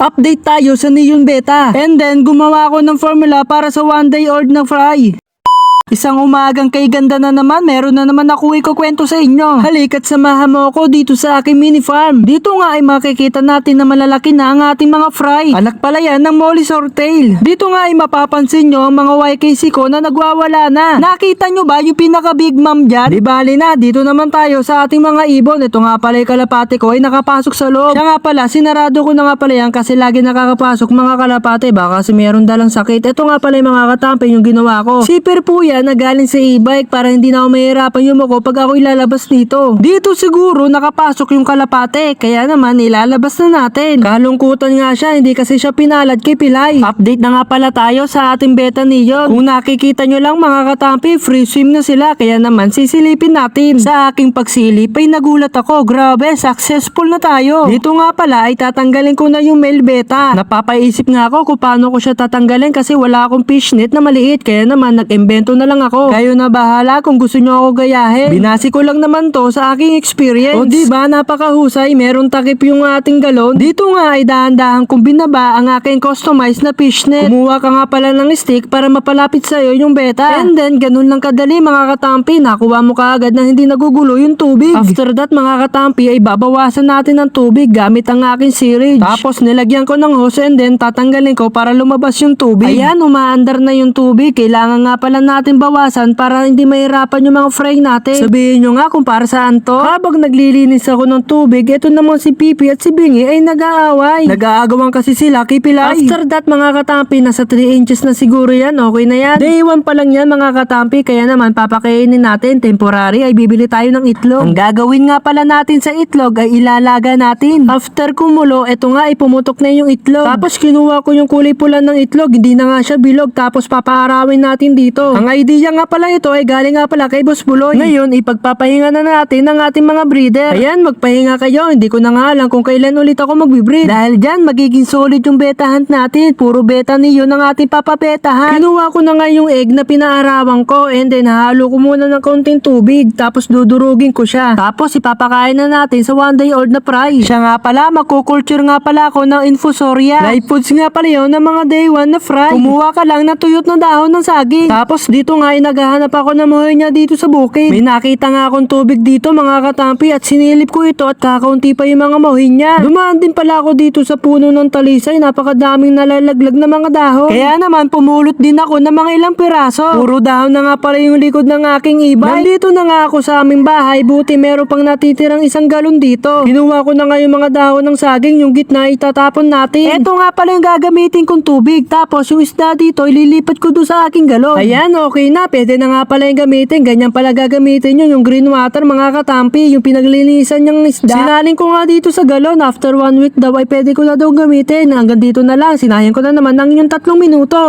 Update tayo sa Neon Beta. And then, gumawa ako ng formula para sa one day old na fry. Isang umagang kay ganda na naman, meron na naman ako ikukwento sa inyo. Halika't samahan mo ako dito sa aking mini farm. Dito nga ay makikita natin na malalaki na ang ating mga fry. Anak pala yan ng molly sortail. Dito nga ay mapapansin nyo ang mga YKC ko na nagwawala na. Nakita nyo ba yung pinaka big mom dyan? Di bali na, dito naman tayo sa ating mga ibon. Ito nga pala yung kalapate ko ay nakapasok sa loob. Siya nga pala, sinarado ko na nga pala yan kasi lagi nakakapasok mga kalapate. Baka kasi meron dalang sakit. Ito nga pala yung mga katampe yung ginawa ko. Zipper po yan na galing sa e-bike para hindi na ako mahirapan yumuko pag ako ilalabas dito. Dito siguro nakapasok yung kalapate. Kaya naman ilalabas na natin. Kalungkutan nga siya, hindi kasi siya pinalad kay Pilay. Update na nga pala tayo sa ating beta niyon. Kung nakikita nyo lang mga katampi, free swim na sila. Kaya naman sisilipin natin. Sa aking pagsilip ay nagulat ako. Grabe, successful na tayo. Dito nga pala ay tatanggalin ko na yung male beta. Napapaisip nga ako kung paano ko siya tatanggalin kasi wala akong fishnet na maliit. Kaya naman nag-invento na lang ako. Kayo na bahala kung gusto nyo ako gayahin. Binasi ko lang naman to sa aking experience. O diba, napakahusay. Meron takip yung ating galon. Dito nga ay dahan-dahan kong binaba ang aking customized na fishnet. Kumuha ka nga pala ng stick para mapalapit sa'yo yung beta. And then, ganun lang kadali mga katampi. Nakuha mo kaagad na hindi nagugulo yung tubig. After that mga katampi ay babawasan natin ng tubig gamit ang aking syringe. Tapos nilagyan ko ng hose and then tatanggalin ko para lumabas yung tubig. Ayan, umaandar na yung tubig. Kailangan nga pala natin bawasan para hindi mahirapan yung mga fry natin. Sabihin nyo nga kung para saan to. Habang naglilinis ako ng tubig, eto naman si Pipi at si Bingi ay nag-aaway. Nag-aagawan kasi sila kay Pilay. After that mga katampi, nasa 3 inches na siguro yan. Okay na yan. Day 1 pa lang yan mga katampi. Kaya naman papakainin natin. Temporary ay bibili tayo ng itlog. Ang gagawin nga pala natin sa itlog ay ilalaga natin. After kumulo, eto nga ay pumutok na yung itlog. Tapos kinuha ko yung kulay pula ng itlog. Hindi na nga siya bilog. Tapos papaarawin natin dito. Ang idea nga pala ito ay galing nga pala kay Boss Buloy. Ngayon, ipagpapahinga na natin ang ating mga breeder. Ayan, magpahinga kayo. Hindi ko na nga alam kung kailan ulit ako magbibreed. Dahil dyan, magiging solid yung beta hunt natin. Puro beta niyo ng ating papabetahan. Kinuha ko na nga yung egg na pinaarawan ko and then halo ko muna ng kaunting tubig. Tapos dudurugin ko siya. Tapos ipapakain na natin sa one day old na fry. Siya nga pala, magkukulture nga pala ako ng infusoria. Live foods nga pala yun ng mga day one na fry. Kumuha ka lang ng tuyot na dahon ng saging. Tapos dito nga ay naghahanap ako ng muhay niya dito sa bukid. May nakita nga akong tubig dito mga katampi at sinilip ko ito at kakaunti pa yung mga muhin niya. Dumaan din pala ako dito sa puno ng talisay. Napakadaming nalalaglag na mga dahon. Kaya naman pumulot din ako ng mga ilang piraso. Puro dahon na nga pala yung likod ng aking e-bike. Nandito na nga ako sa aming bahay. Buti meron pang natitirang isang galon dito. Kinuha ko na nga yung mga dahon ng saging. Yung gitna itatapon natin. Ito nga pala yung gagamitin kong tubig. Tapos yung isda dito ililipat ko doon sa aking galon. Ayan, okay na. Pwede na nga pala yung gamitin. Ganyan pala gagamitin yun. Yung green water mga katampi. Yung pinaglinisan niyang isda. Sinaling ko nga dito sa galon. After one week daw ay pwede ko na daw gamitin. Hanggang dito na lang. Sinayan ko na naman ng yung tatlong minuto.